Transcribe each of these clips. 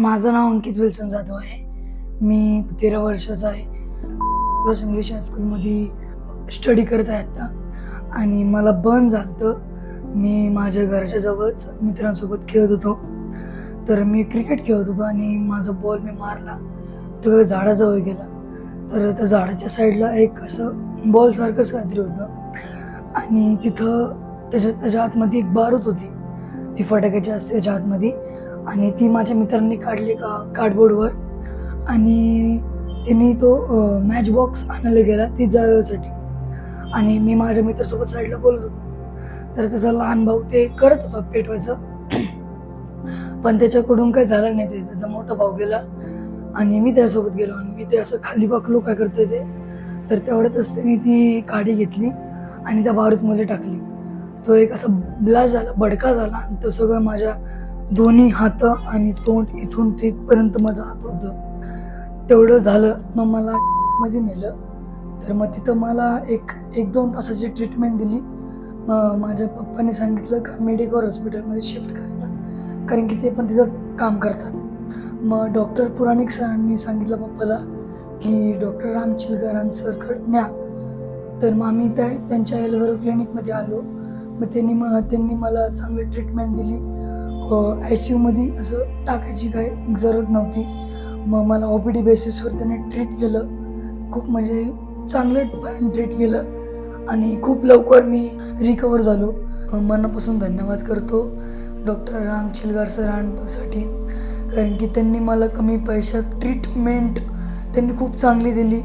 माझं नाव अंकित विल्सन जाधव आहे. मी तेरा वर्षाचा आहे. रोज इंग्लिश हायस्कूलमध्ये स्टडी करत आहे आत्ता आणि मला बंद झालं होतं मी माझ्या घराच्या जवळच मित्रांसोबत खेळत होतो. तर मी क्रिकेट खेळत होतो आणि माझा बॉल मी मारला. तो झाडाजवळ गेला. तर त्या झाडाच्या साईडला एक असं बॉलसारखंच काहीतरी होतं. आणि तिथं त्याच्या त्याच्या आतमध्ये एक बारूद होती. ती फटाक्याची असते त्याच्या आतमध्ये. आणि ती माझ्या मित्रांनी काढली का कार्डबोर्डवर आणि त्यांनी तो मॅच बॉक्स आणायला गेला ती जाळण्यासाठी आणि मी माझ्या मित्रासोबत साईडला बोलत होतो. तर त्याचा लहान भाऊ ते करत होता पेटवायचं. पण त्याच्याकडून काही झालं नाही ते त्याचा मोठा भाऊ गेला. आणि मी त्याच्यासोबत गेलो आणि मी ते असं खाली वाकलो काय करतोय ते. तर तेवढ्यातच त्यांनी ती काडी घेतली आणि त्या बारूदमध्ये टाकली. तो एक असा ब्लास्ट झाला बडका झाला आणि तो सगळं माझ्या दोन्ही हात आणि तोंड इथून तिथपर्यंत माझं हात होतं. तेवढं झालं मग मला मध्ये नेलं. तर मग तिथं मला एक एक दोन तासाची ट्रीटमेंट दिली. मग माझ्या पप्पाने सांगितलं का मेडिकल हॉस्पिटलमध्ये शिफ्ट करायला. कारण की ते पण तिथं काम करतात. मग डॉक्टर पुराणिक सरांनी सांगितलं पप्पाला की डॉक्टर राम सरकड न्या. तर मग आम्ही त्या त्यांच्या एल्वेरो क्लिनिकमध्ये आलो. मग त्यांनी मग त्यांनी मला चांगली ट्रीटमेंट दिली. आय सी यूमध्ये असं टाकायची काय गरज नव्हती. मग मला ओ पी डी बेसिसवर त्याने ट्रीट केलं. खूप म्हणजे चांगलं ट्रीट केलं. आणि खूप लवकर मी रिकवर झालो. मनापासून धन्यवाद करतो डॉक्टर राम चिलगार सरांसाठी. कारण की त्यांनी मला कमी पैशात ट्रीटमेंट त्यांनी खूप चांगली दिली.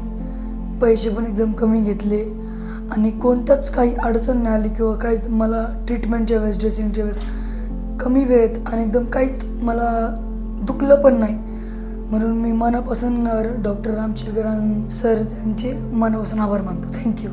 पैसे पण एकदम कमी घेतले. आणि कोणताच काही अडचण नाही आली किंवा काही मला ट्रीटमेंटच्या वेळेस ड्रेसिंगच्या वेळेस कमी वेळेत आणि एकदम काहीच मला दुखलं पण नाही. म्हणून मी मनापासून डॉक्टर रामचेलकरां सर त्यांचे मनापासून आभार मानतो. थँक्यू.